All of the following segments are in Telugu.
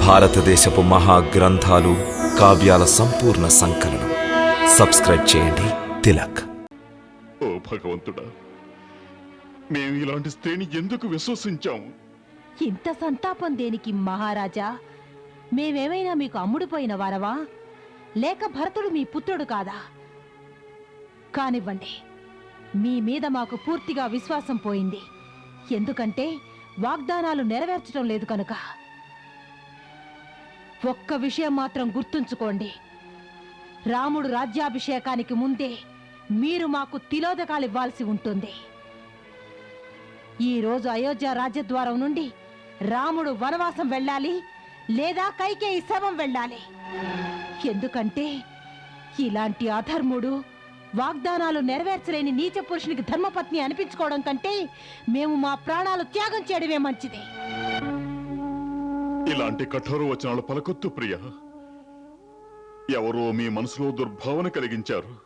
భారతదేశపు మహా గ్రంథాలు కావ్యాల సంపూర్ణ సంకలనం. సబ్స్క్రైబ్ చేయండి. తిలక్. ఓ భగవంతుడా మేము ఇలాంటి స్త్రీని ఎందుకు విశ్వసించాము ఇంత సంతాపం దేనికి మహారాజా? మేమేమైనా మీకు అమ్ముడుపోయిన వారవా లేక భరతుడు మీ పుత్రుడు కాదా? కానివ్వండి మీ మీద మాకు పూర్తిగా విశ్వాసం పోయింది. ఎందుకంటే వాగ్దానాలు నెరవేర్చడం లేదు కనుక. ఒక్క విషయం మాత్రం గుర్తుంచుకోండి. రాముడు రాజ్యాభిషేకానికి ముందే మీరు మాకు తిలోదకాలు ఇవ్వాల్సి ఉంటుంది. ఈ రోజు అయోధ్య రాజ్యద్వారం నుండి రాముడు వనవాసం వెళ్ళాలి లేదా కైకే శవం వెళ్ళాలి. ఎందుకంటే ఇలాంటి అధర్ముడు వాగ్దానాలు నెరవేర్చలేని నీచ పురుషునికి ధర్మపత్ని అనిపించుకోవడం కంటే మేము మా ప్రాణాలు త్యాగం చేయడమే మంచిది. ఇలాంటి కఠోర వచనాలు పలకొత్తు ప్రియ. ఎవరో మీ మనసులో దుర్భావన కలిగించారు.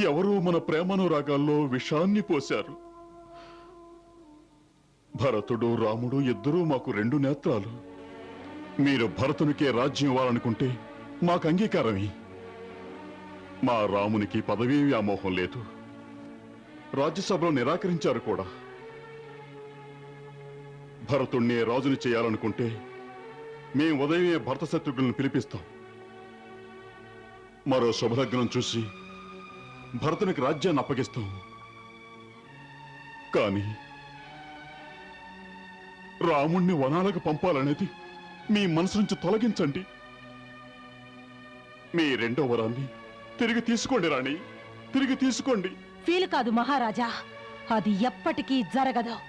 ఎవరో మన ప్రేమానురాగాల్లో విషాన్ని పోశారు. భరతుడు రాముడు ఇద్దరూ మాకు రెండు నేత్రాలు. మీరు భరతునికే రాజ్యం ఇవ్వాలనుకుంటే మాకు అంగీకారమే. మా రామునికి పదవీ వ్యామోహం లేదు. రాజ్యసభలో నిరాకరించారు కూడా. భరతుణ్ణి రాజుని చేయాలనుకుంటే మేం ఉదయమే భరత శత్రుఘ్నులను పిలిపిస్తాం. మరో శుభలగ్నం చూసి భరతునికి రాజ్యాన్ని అప్పగిస్తాం. కానీ రాముణ్ణి వనాలకు పంపాలనేది మీ మనసు నుంచి తొలగించండి. మీ రెండో వరాన్ని తిరిగి తీసుకోండి రాణి తిరిగి తీసుకోండి. ఫీల్ కాదు మహారాజా అది ఎప్పటికీ జరగదు.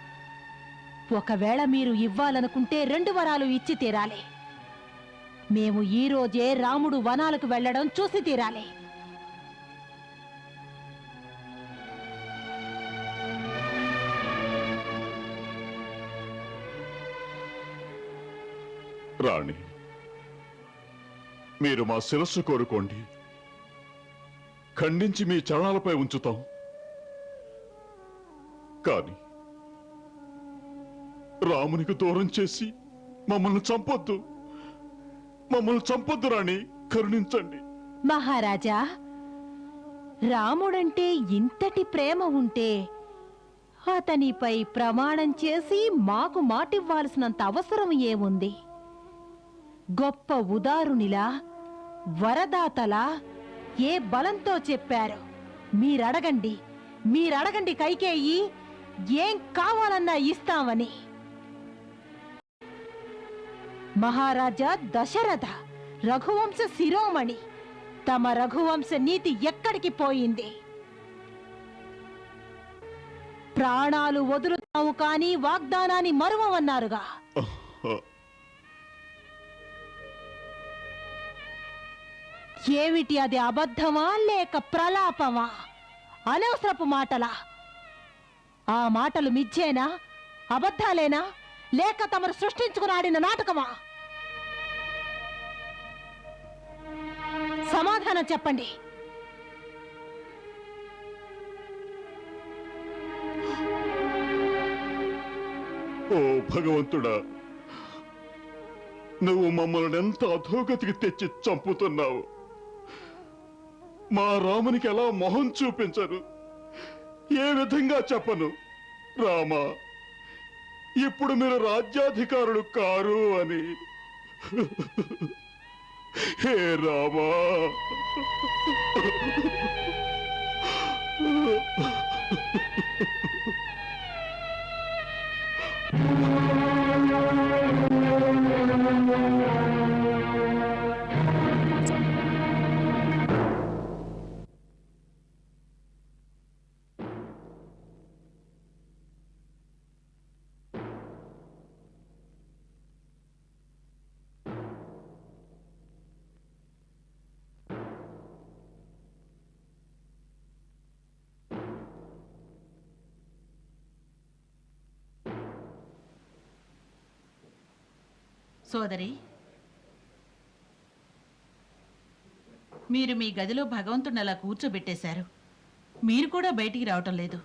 ఒకవేళ మీరు ఇవ్వాలనుకుంటే రెండు వరాలు ఇచ్చి తీరాలి. మేము ఈ రోజే రాముడు వనాలకు వెళ్ళడం చూసి తీరాలి. రాణి మీరు మా శిరస్సు కోరుకోండి. ఖండించి మీ చరణాలపై ఉంచుతాం. కానీ రామునికి దూరం చేసి మమ్మల్ని చంపొద్దు. మమ్మల్ని చంపొద్దు రాణి కరుణించండి. మహారాజా రాముడంటే ఇంతటి ప్రేమ ఉంటే అతనిపై ప్రమాణం చేసి మాకు మాటివ్వాల్సినంత అవసరం ఏముంది? గొప్ప ఉదారునిలా వరదాతలా ఏ బలంతో చెప్పారు? మీరడగండి మీరడగండి కైకేయి ఏం కావాలన్నా ఇస్తామని. మహారాజా దశరథ రఘువంశ శిరోమణి. తమ రఘువంశ నీతి ఎక్కడికి పోయింది? ప్రాణాలు వదులుతాము కానీ వాగ్దానాన్ని మరువమన్నారుగా. ఏమిటి అది అబద్ధమా లేక ప్రలాపమా? అనవసరపు మాటలా. ఆ మాటలు మిథ్యేనా అబద్ధాలేనా? లేక తమరు సృష్టించుకుని ఆడిన నాటకమా? సమాధానం చెప్పండి. ఓ భగవంతుడా నువ్వు మమ్మల్ని ఎంత అధోగతికి తెచ్చి చంపుతున్నావు? మా రామునికి ఎలా మొహం చూపించరు? ఏ విధంగా చెప్పను? రామా ఇప్పుడు మీరు రాజ్యాధికారులు కారు అని. హే రామా. సోదరి మీరు మీ గదిలో భగవంతుని అలా కూర్చోబెట్టేశారు. మీరు కూడా బయటికి రావటం లేదు.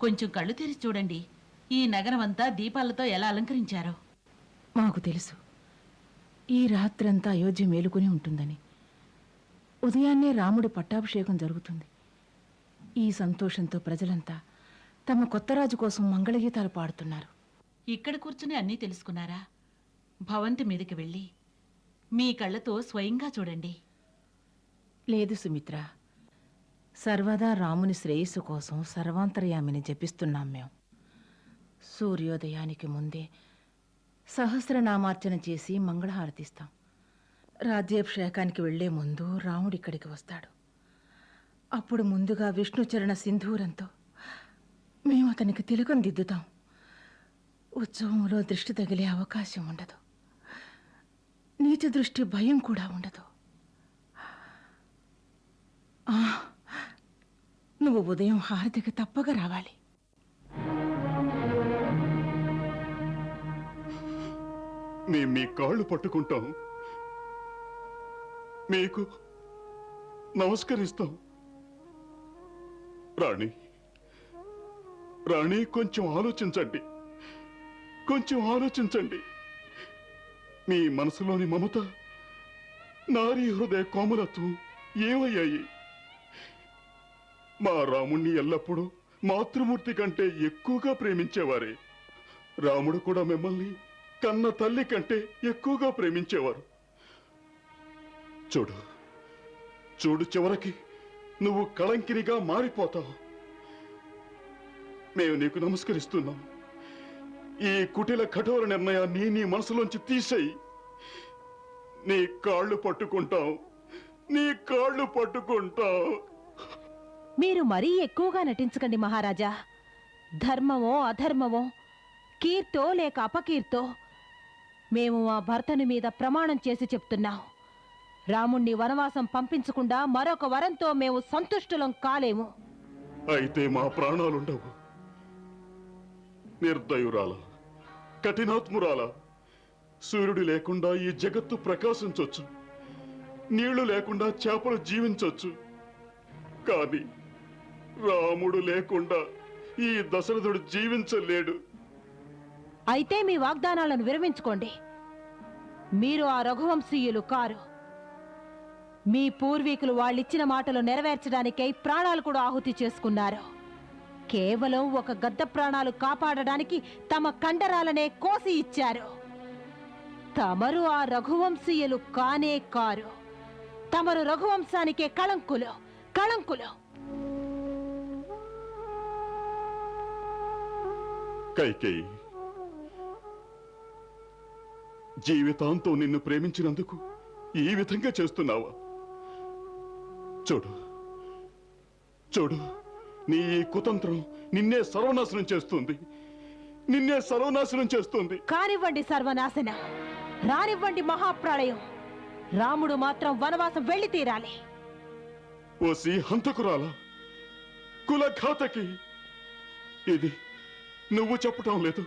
కొంచెం కళ్ళు తెరిచి చూడండి. ఈ నగరం అంతా దీపాలతో ఎలా అలంకరించారో. మాకు తెలుసు. ఈ రాత్రంతా అయోధ్య మేలుకొని ఉంటుందని. ఉదయాన్నే రాముడి పట్టాభిషేకం జరుగుతుంది. ఈ సంతోషంతో ప్రజలంతా తమ కొత్త రాజు కోసం మంగళగీతాలు పాడుతున్నారు. ఇక్కడ కూర్చుని అన్నీ తెలుసుకున్నారా? భవంతి మీదకి వెళ్ళి మీ కళ్ళతో స్వయంగా చూడండి. లేదు సుమిత్ర. సర్వదా రాముని శ్రేయస్సు కోసం సర్వాంతర్యామిని జపిస్తున్నాం మేము సూర్యోదయానికి ముందే సహస్రనామార్చన చేసి మంగళహారతిస్తాం. రాజ్యాభిషేకానికి వెళ్ళే ముందు రాముడు ఇక్కడికి వస్తాడు. అప్పుడు ముందుగా విష్ణుచరణ సింధూరంతో మేము అతనికి తిలకం దిద్దుతాం. ఉత్సవంలో దృష్టి తగిలే అవకాశం ఉండదు. నీచ దృష్టి భయం కూడా ఉండదు. నువ్వు ఉదయం హారతికి తప్పక రావాలి. మేము మీ కాళ్ళు పట్టుకుంటాం. మీకు నమస్కరిస్తాం. రాణి రాణి కొంచెం ఆలోచించండి. కొంచెం ఆలోచించండి. మీ మనసులోని మమత నారీ హృదయ కోమలత్వం ఏమయ్యాయి? మా రాముణ్ణి ఎల్లప్పుడూ మాతృమూర్తి కంటే ఎక్కువగా ప్రేమించేవారే. రాముడు కూడా మిమ్మల్ని కన్న తల్లి కంటే ఎక్కువగా ప్రేమించేవారు. చూడు చూడు చివరికి నువ్వు కళంకినిగా మారిపోతావు. మేము నీకు నమస్కరిస్తున్నాం. ఈ కుటిల కఠోర నిర్ణయాన్ని నీ మనసులోంచి తీసేయి. నీ కాళ్ళు పట్టుకుంటాం నీ కాళ్ళు పట్టుకుంటాం మీరు మరీ ఎక్కువగా నటించకండి మహారాజా. ధర్మమో అధర్మమో కీర్తో లేక అపకీర్తో మేము మా భర్తని మీద ప్రమాణం చేసి చెప్తున్నాం. రాముణ్ణి వనవాసం పంపించకుండా మరొక వరంతో మేము సంతుష్టులం కాలేము. అయితే మా ప్రాణాలుండవు. నిర్దయురాల. కఠినాత్మురాల. సూర్యుడు లేకుండా ఈ జగత్తు ప్రకాశించవచ్చు నీళ్ళు లేకుండా చేపలు జీవించవచ్చు కానీ రాముడు లేకుండా ఈ దశరథుడు జీవించలేడు. అయితే మీ వాగ్దానాలను విరమించుకోండి. మీరు ఆ రఘువంశీయులు కారు. మీ పూర్వీకులు వాళ్ళిచ్చిన మాటలు నెరవేర్చడానికై ప్రాణాలు కూడా ఆహుతి చేసుకున్నారు. కేవలం ఒక గద్ద ప్రాణాలు కాపాడడానికి తమ కండరాలనే కోసి ఇచ్చారు. తమరు ఆ రఘువంశీయులు కానే కారు. తమరు రఘువంశానికే కళంకులు కళంకులు. కైకేయి జీవితాంతం నిన్ను ప్రేమించినందుకు ఈ విధంగా చేస్తున్నావా? చూడు చూడు. నీ ఈ కుతంత్రం నిన్నే సర్వనాశనం చేస్తుంది. నిన్నే సర్వనాశనం చేస్తుంది. కానివ్వండి సర్వనాశన. రానివ్వండి మహాప్రళయం రాముడు మాత్రం వనవాసం వెళ్ళి తీరాలి. ఓసి హంతకురాల కులఘాతకి ఇది నువ్వు చెప్పటం లేదు.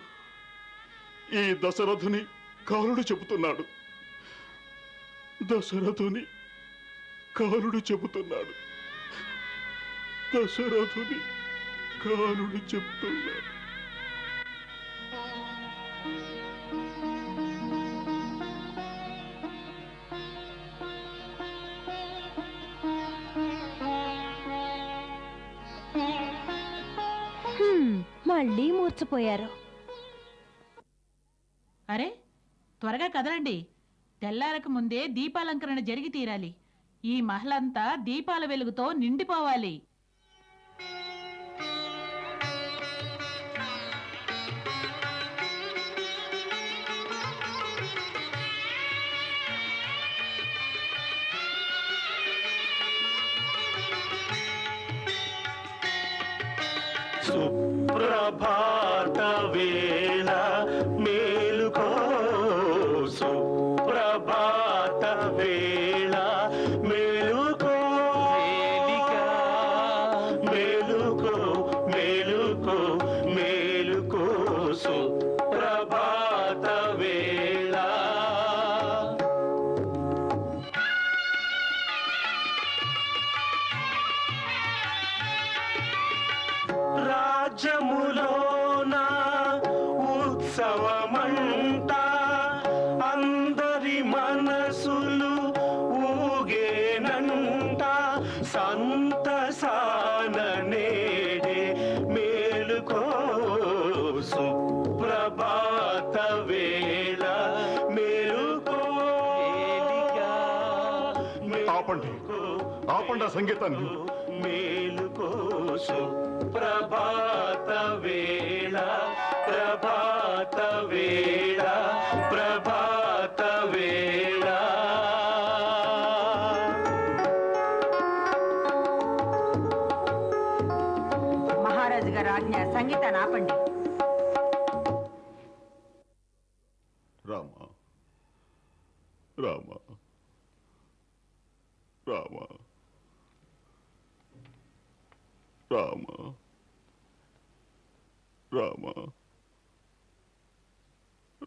ఈ దశరథుని కాలుడు చెబుతున్నాడు. దశరథుని కాలుడు చెబుతున్నాడు. దశరథుని కాలుడు చెబుతున్నాడు హ్మ్, మళ్ళీ మూర్చిపోయారు. అరే త్వరగా కదలండి. తెల్లారక ముందే దీపాలంకరణ జరిగి తీరాలి. ఈ మహలంతా దీపాల వెలుగుతో నిండిపోవాలి. सुप्रभा ఆపండి. ఆపండి ఆ సంగీతాన్ని. మేలుకో ప్రభాత వేళ ప్రభాత వేళ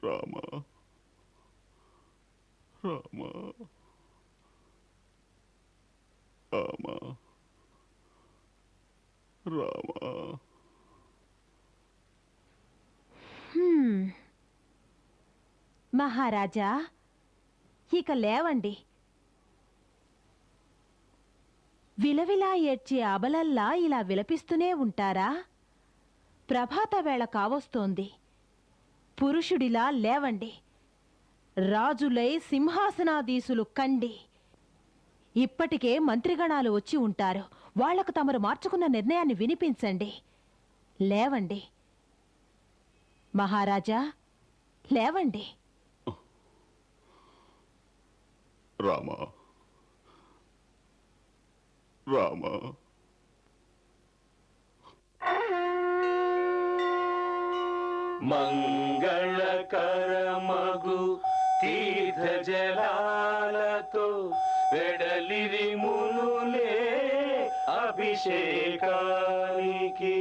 రామ రామ రామ రామ మహారాజా ఇక లేవండి. విలవిలా ఏడ్చే అబలల్లా ఇలా విలపిస్తూనే ఉంటారా? ప్రభాత వేళ కావస్తోంది. పురుషుడిలా లేవండి. రాజులై సింహాసనాధీసులు కండి. ఇప్పటికే మంత్రిగణాలు వచ్చి ఉంటారు. వాళ్ళకు తమరు మార్చుకున్న నిర్ణయాన్ని వినిపించండి. లేవండి. మహారాజా లేవండి. రామ రామ. మంగళకరమగు తీర్థ జలాలతో వెడలిరి మునులే అభిషేకానికి.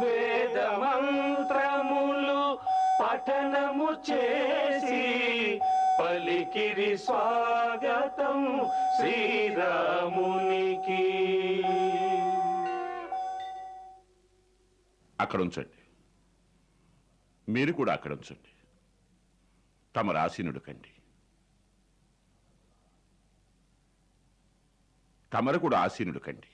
వేద మంత్రములు పఠనము చేసి పలికిరి స్వాగతం శ్రీరామునికి అక్కడ ఉంచండి మీరు కూడా అక్కడ ఉంచండి తమ రాసీనుడు కండి తమరు కూడా ఆసీనుడు కండి.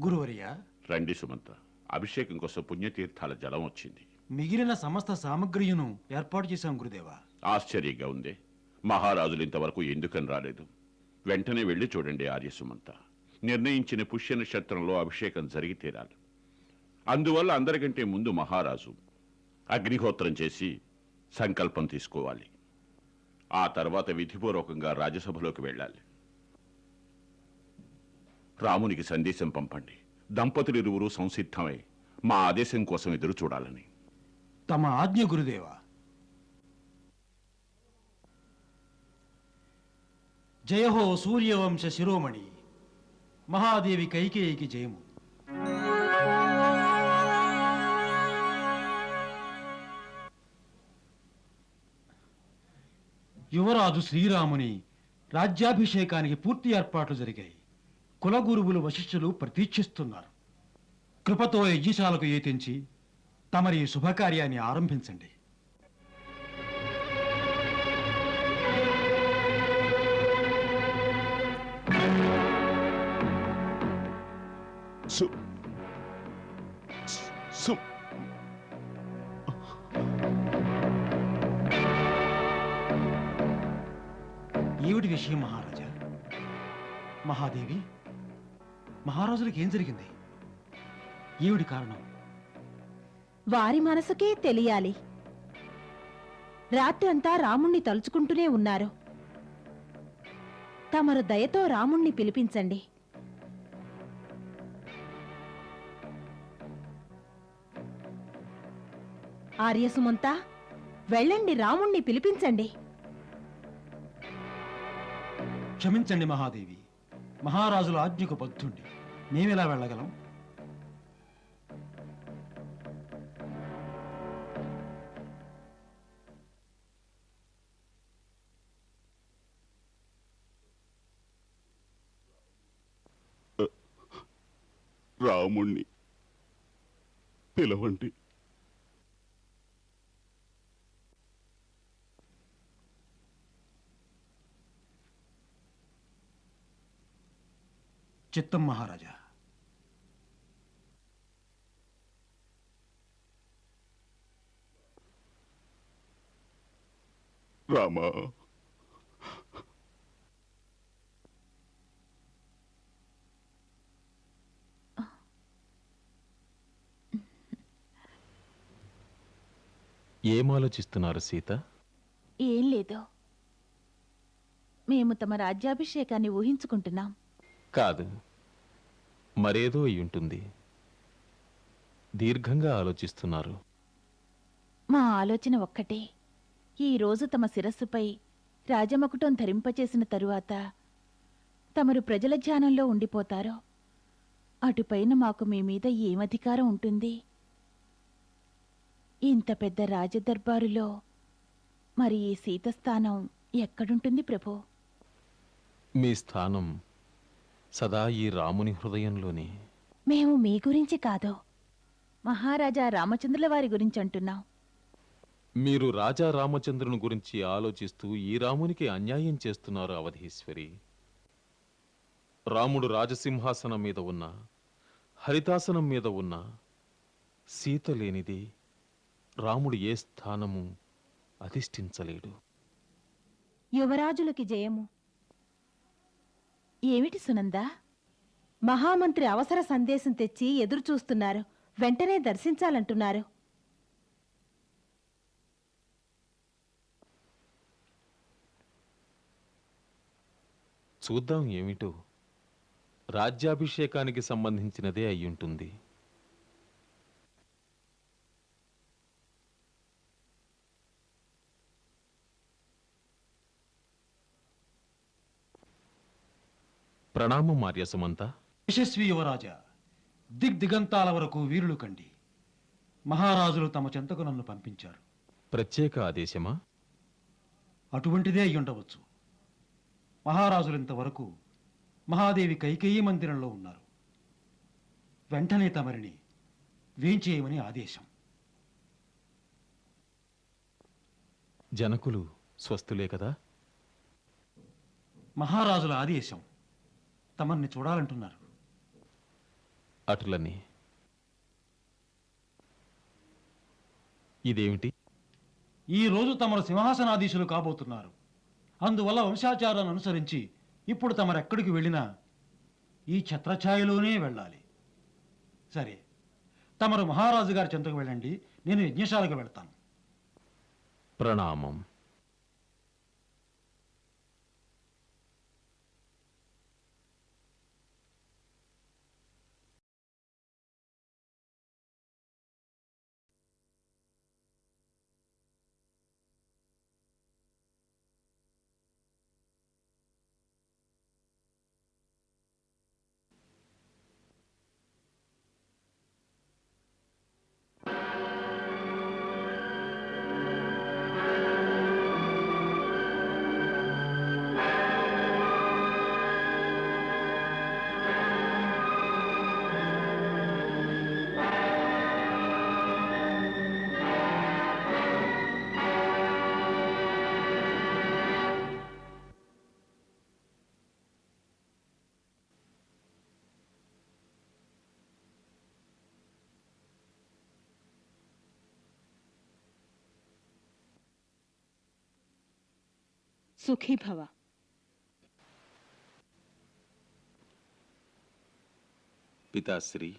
గురువర్య. రండి సుమంత. అభిషేకం కోసం పుణ్యతీర్థాల జలం వచ్చింది. మిగిలిన సమస్త సామగ్రియును ఏర్పాటు చేశాం గురుదేవా. ఆశ్చర్యంగా ఉంది. మహారాజులు ఇంతవరకు ఎందుకని రాలేదు? వెంటనే వెళ్ళి చూడండి ఆర్యసుమంత. నిర్ణయించిన పుష్య నక్షత్రంలో అభిషేకం జరిగి తీరాలి. అందువల్ల అందరికంటే ముందు మహారాజు అగ్నిహోత్రం చేసి సంకల్పం తీసుకోవాలి. ఆ తర్వాత విధిపూర్వకంగా రాజ్యసభలోకి వెళ్ళాలి. రామునికి సందేశం పంపండి. దంపతులిరువురు సంసిద్ధమై మా ఆదేశం కోసం ఎదురు చూడాలని. తమ ఆజ్ఞ గురుదేవా జయహో సూర్యవంశ శిరోమణి. మహాదేవి కైకేయికి జయము. యువరాజు శ్రీరాముని రాజ్యాభిషేకానికి పూర్తి ఏర్పాట్లు జరిగాయి. కులగురువులు వశిష్ఠులు ప్రతీక్షిస్తున్నారు. కృపతో యజ్ఞశాలకు ఏతించి తమరి శుభకార్యాన్ని ఆరంభించండి. సు సు. ఏమిటి విషయం మహారాజా. మహాదేవి మహారాజులకు ఏం జరిగింది? ఏమిటి కారణం? వారి మనసుకే తెలియాలి. రాత్రంతా రాముణ్ణి తలుచుకుంటూనే ఉన్నారు. తమరు దయతో రాముణ్ణి పిలిపించండి. ఆర్యసుమంత వెళ్ళండి రాముణ్ణి పిలిపించండి. క్షమించండి మహాదేవి మహారాజుల ఆజ్ఞకు బద్ధుండి. మేమెలా వెళ్ళగలం? రాముణ్ణి పిలవండి. చిత్తం మహారాజా. రామా. ఏం ఆలోచిస్తున్నారు సీత? ఏం లేదు. మేము తమ రాజ్యాభిషేకాన్ని ఊహించుకుంటున్నాం. కాదు. మరేదో అయి ఉంటుంది దీర్ఘంగా ఆలోచిస్తున్నారు. మా ఆలోచన ఒక్కటే. ఈ రోజు తమ శిరస్సుపై రాజమకుటం ధరింపచేసిన తరువాత తమరు ప్రజల ధ్యానంలో ఉండిపోతారో అటుపైన మాకు మీ మీద ఏం అధికారం ఉంటుంది? ఇంత పెద్ద రాజదర్బారులో మరి ఈ సీత స్థానం ఎక్కడుంటుంది ప్రభు? మీ స్థానం సదా ఈ రాముని హృదయంలోనే. మేము మీ గురించి కాదు. మహారాజా రామచంద్రుల వారి గురించి అంటున్నాం. మీరు రాజా రామచంద్రుని గురించి ఆలోచిస్తూ ఈ రామునికి అన్యాయం చేస్తున్నారు అవధీశ్వరి. రాముడు రాజసింహాసనం మీద ఉన్న హరితాసనం మీద ఉన్న సీత లేనిది రాముడు ఏ స్థానము అధిష్ఠించలేడు. యువరాజులకి జయము. ఏమిటి సునందా? మహామంత్రి అవసర సందేశం తెచ్చి ఎదురు చూస్తున్నారు. వెంటనే దర్శించాలంటున్నారు. చూద్దాం ఏమిటో. రాజ్యాభిషేకానికి సంబంధించినదే అయ్యుంటుంది. ప్రణామం ఆర్యసుమంత యశస్వి యువరాజా దిగ్దిగంతాల వరకు వీరులు కండి. మహారాజులు తమ చెంతకు నన్ను పంపించారు. ప్రత్యేక ఆదేశమా? అటువంటిదే అయి ఉండవచ్చు. మహారాజులు ఇంతవరకు మహాదేవి కైకేయీ మందిరంలో ఉన్నారు. వెంటనే తమరిని వేంచేయమని ఆదేశం. జనకులు స్వస్థులే కదా? మహారాజుల ఆదేశం. తమర్ని చూడాలంటున్నారు. అటులని ఇదేమిటి? ఈ రోజు తమరు సింహాసనాధీశులు కాబోతున్నారు. అందువల్ల వంశాచారాన్ని అనుసరించి ఇప్పుడు తమరెక్కడికి వెళ్ళినా ఈ ఛత్రఛాయలోనే వెళ్ళాలి. సరే తమరు మహారాజు గారి చెంతకు వెళ్ళండి. నేను యజ్ఞశాలకు వెళ్తాను. ప్రణామం. సుఖీభవ పితాశ్రీ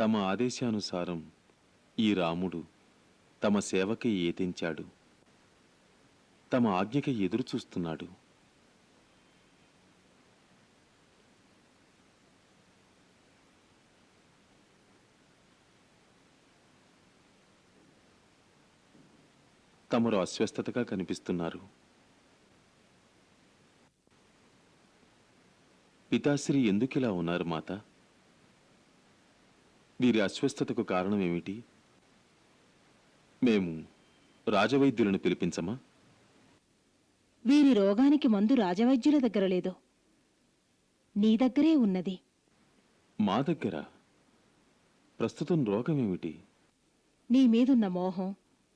తమ ఆదేశానుసారం ఈ రాముడు తమ సేవకి ఏతించాడు. తమ ఆజ్ఞకి ఎదురు తమరు అస్వస్థతగా కనిపిస్తున్నారు. పితాశ్రీ ఎందుకిలా ఉన్నారు మాత? వీరి అస్వస్థతకు కారణం ఏమిటి? మేము రాజవైద్యులను పిలిపించమా? వీరి రోగానికి మందు రాజవైద్యుల దగ్గర లేదు. నీ దగ్గరే ఉన్నది. మా దగ్గర? ప్రస్తుతం రోగమేమిటి నీ మీదున్న మోహం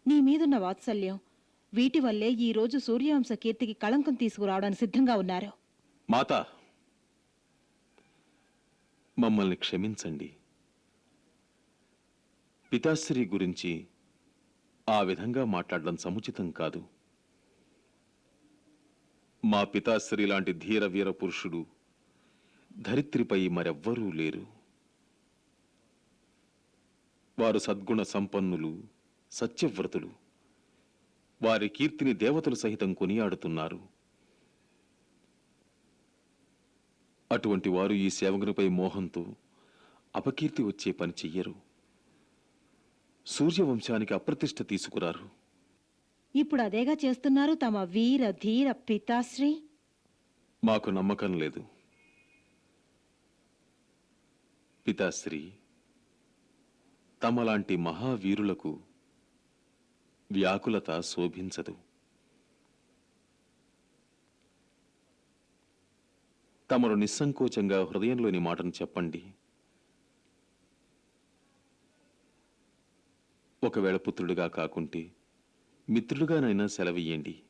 నీ మీదున్న వాత్సల్యం. వీటి వల్లే ఈ రోజు సూర్యవంశ కీర్తికి కళంకం తీసుకురావడానికి సిద్ధంగా ఉన్నారు. మాత మమ్మల్ని క్షమించండి. పితాశ్రీ గురించి ఆ విధంగా మాట్లాడడం సముచితం కాదు. మా పితాశ్రీ లాంటి ధీర వీర పురుషుడు ధరిత్రిపై మరెవ్వరూ లేరు. వారు సద్గుణ సంపన్నులు. సత్యవ్రతులు వారి కీర్తిని దేవతలు సహితం కొనియాడుతున్నారు. అటువంటి వారు ఈ సేవకునిపై మోహంతో అపకీర్తి వచ్చే పని చెయ్యరు. సూర్యవంశానికి అప్రతిష్ట తీసుకురారు. ఇప్పుడు అదేగా చేస్తున్నారు తమ వీర ధీర పితాశ్రీ? మాకు నమ్మకం లేదు. పితాశ్రీ తమలాంటి మహావీరులకు వ్యాకులత శోభించదు. తమరు నిస్సంకోచంగా హృదయంలోని మాటను చెప్పండి. ఒకవేళ పుత్రుడిగా కాకుంటే మిత్రుడుగానైనా సెలవియ్యండి.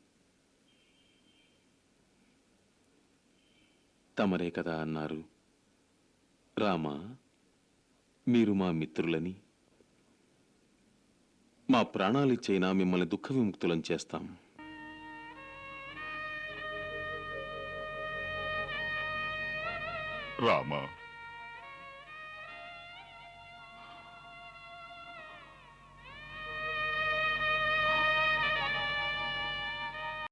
తమరే కదా అన్నారు. రామా మీరు మా మిత్రులని మా ప్రాణాలిచ్చైనా మిమ్మల్ని దుఃఖ విముక్తులం చేస్తాం. రామా